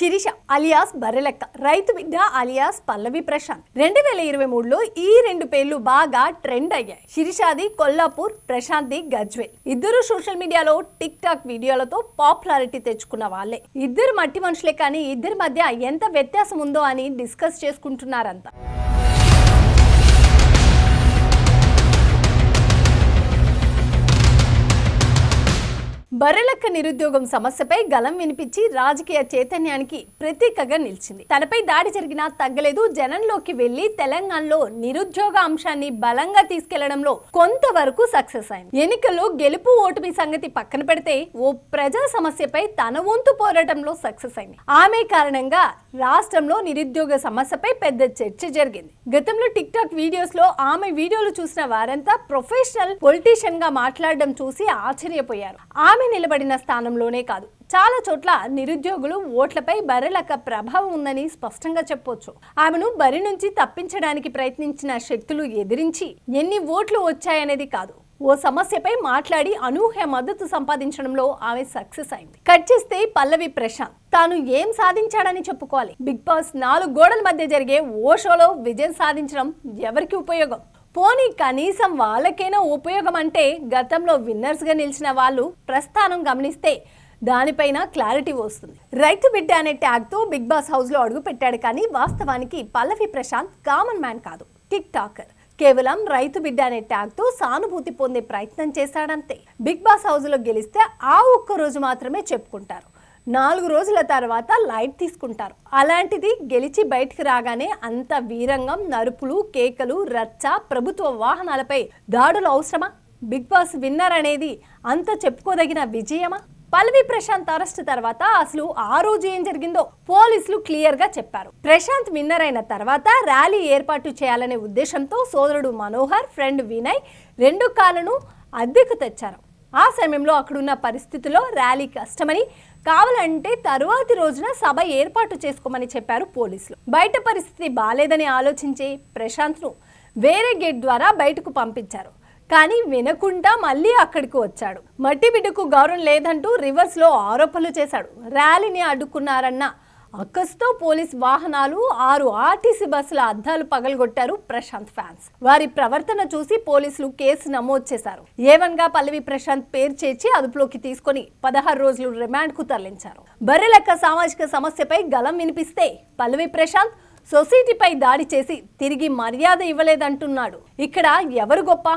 Sirisha alias Barrelakka. రైతు బిడ్డ alias పల్లవి ప్రశాంత్. రెండు వేల ఇరవై మూడులో ఈ రెండు పేర్లు బాగా ట్రెండ్ అయ్యాయి. శిరీషాది కొల్లాపూర్ ప్రశాంత్ది గజ్వేల్. ఇద్దరు సోషల్ మీడియాలో టిక్ టాక్ వీడియోలతో పాపులారిటీ తెచ్చుకున్న వాళ్ళే. ఇద్దరు మట్టి మనుషులే కానీ ఇద్దరి మధ్య ఎంత వ్యత్యాసం ఉందో అని డిస్కస్ చేసుకుంటున్నారంతా. బర్రెలక్క నిరుద్యోగం సమస్యపై గలం వినిపించి రాజకీయ చైతన్యానికి ప్రతీకగా నిలిచింది. తనపై దాడి జరిగినా తగ్గలేదు. జనంలోకి వెళ్ళి తెలంగాణలో నిరుద్యోగ అంశాన్ని బలంగా తీసుకెళ్ళడంలో కొంతవరకు సక్సెస్ అయింది. ఎన్నికల్లో గెలుపు ఓటమి సంగతి పక్కన పెడితే ఓ ప్రజా సమస్యపై తన వంతు పోరాటంలో సక్సెస్ అయింది. ఆమె కారణంగా రాష్ట్రంలో నిరుద్యోగ సమస్యపై పెద్ద చర్చ జరిగింది. గతంలో టిక్ టాక్ వీడియోస్లో ఆమె వీడియోలు చూసిన వారంతా ప్రొఫెషనల్ పొలిటీషియన్గా మాట్లాడడం చూసి ఆశ్చర్యపోయారు. ఆమె నిలబడిన స్థానంలోనే కాదు. చాలా చోట్ల నిరుద్యోగులు ఓట్లపై బర్రెలక్క ప్రభావం ఉందని స్పష్టంగా చెప్పొచ్చు. ఆమెను బరి నుంచి తప్పించడానికి ప్రయత్నించిన శక్తులు ఎదిరించి ఎన్ని ఓట్లు వచ్చాయనేది కాదు. ఓ సమస్యపై మాట్లాడి అనూహ్య మద్దతు సంపాదించడంలో ఆమె సక్సెస్ అయింది. కట్ చేస్తే పల్లవి ప్రశాంత్. తాను ఏం సాధించాడని చెప్పుకోవాలి. బిగ్ బాస్ నాలుగు గోడల మధ్య జరిగే ఓ షోలో విజయం సాధించడం ఎవరికి ఉపయోగం? పోనీ కనీసం వాళ్ళకైనా ఉపయోగం అంటే గతంలో విన్నర్స్గా నిలిచిన వాళ్ళు ప్రస్థానం గమనిస్తే దానిపైన క్లారిటీ వస్తుంది. రైతు బిడ్డ అనే ట్యాగ్తో బిగ్ బాస్ హౌస్లో అడుగు పెట్టాడు కానీ వాస్తవానికి పల్లవి ప్రశాంత్ కామన్ మ్యాన్ కాదు టిక్ టాకర్. కేవలం రైతు బిడ్డ అనే ట్యాగ్తో సానుభూతి పొందే ప్రయత్నం చేశాడంతే. బిగ్ బాస్ హౌస్లో గెలిస్తే ఆ ఒక్క రోజు మాత్రమే చెప్పుకుంటారు. నాలుగు రోజుల తర్వాత లైట్ తీసుకుంటారు. అలాంటిది గెలిచి బయటికి రాగానే అంత వీరంగం నరుపులు కేకలు రచ్చ ప్రభుత్వ వాహనాలపై దాడులు అవసరమా? బిగ్ బాస్ విన్నర్ అనేది అంత చెప్పుకోదగిన విజయమా? పల్లవి ప్రశాంత్ అరెస్ట్ తర్వాత అసలు ఆ రోజు ఏం జరిగిందో పోలీసులు క్లియర్గా చెప్పారు. ప్రశాంత్ విన్నర్ అయిన తర్వాత ర్యాలీ ఏర్పాటు చేయాలనే ఉద్దేశంతో సోదరుడు మనోహర్ ఫ్రెండ్ వినయ్ రెండు కాళ్ళను అద్దెకు తెచ్చారు. ఆ సమయంలో అక్కడున్న పరిస్థితుల్లో ర్యాలీ కష్టమని కావాలంటే తరువాతి రోజున సభ ఏర్పాటు చేసుకోమని చెప్పారు పోలీసులు. బయట పరిస్థితి బాలేదని ఆలోచించే ప్రశాంత్ను వేరే గేట్ ద్వారా బయటకు పంపించారు. కానీ వినకుండా మళ్ళీ అక్కడికి వచ్చాడు. మట్టి బిడ్డకు గౌరవం లేదంటూ రివర్స్లో ఆరోపణలు చేశాడు. ర్యాలీని అడ్డుకున్నారన్న అక్కస్తో పోలీస్ వాహనాలు ఆరు ఆర్టీసీ బస్సుల అద్దాలు పగలగొట్టారు ప్రశాంత్ ఫ్యాన్స్. వారి ప్రవర్తన చూసి పోలీసులు కేసు నమోదు చేశారు. ఏవన్గా పల్లవి ప్రశాంత్ పేరు చేర్చి అదుపులోకి తీసుకొని పదహారు రోజులు రిమాండ్కు తరలించారు. బర్రెలెక్క సామాజిక సమస్యపై గలం వినిపిస్తే పల్లవి ప్రశాంత్ సొసైటీపై దాడి చేసి తిరిగి మర్యాద ఇవ్వలేదంటున్నాడు. ఇక్కడ ఎవరు గొప్ప?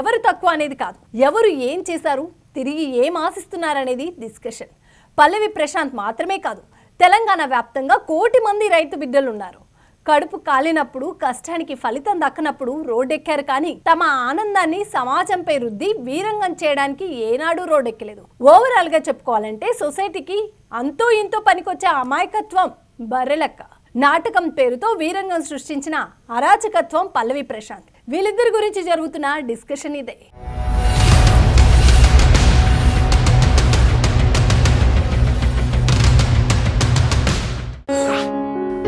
ఎవరు తక్కువ అనేది కాదు. ఎవరు ఏం చేశారు? తిరిగి ఏం ఆశిస్తున్నారనేది డిస్కషన్ పల్లవి ప్రశాంత్ మాత్రమే కాదు తెలంగాణ వ్యాప్తంగా కోటి మంది రైతు బిడ్డలున్నారు. కడుపు కాలినప్పుడు కష్టానికి ఫలితం దక్కనప్పుడు రోడ్డెక్కారు కానీ తమ ఆనందాన్ని సమాజంపై రుద్ది వీరంగం చేయడానికి ఏనాడు రోడ్డెక్కలేదు. ఓవరాల్గా చెప్పుకోవాలంటే సొసైటీకి అంతో ఇంతో పనికొచ్చే అమాయకత్వం బర్రెలెక్క. నాటకం పేరుతో వీరంగం సృష్టించిన అరాచకత్వం పల్లవి ప్రశాంత్. వీళ్ళిద్దరి గురించి జరుగుతున్న డిస్కషన్ ఇదే.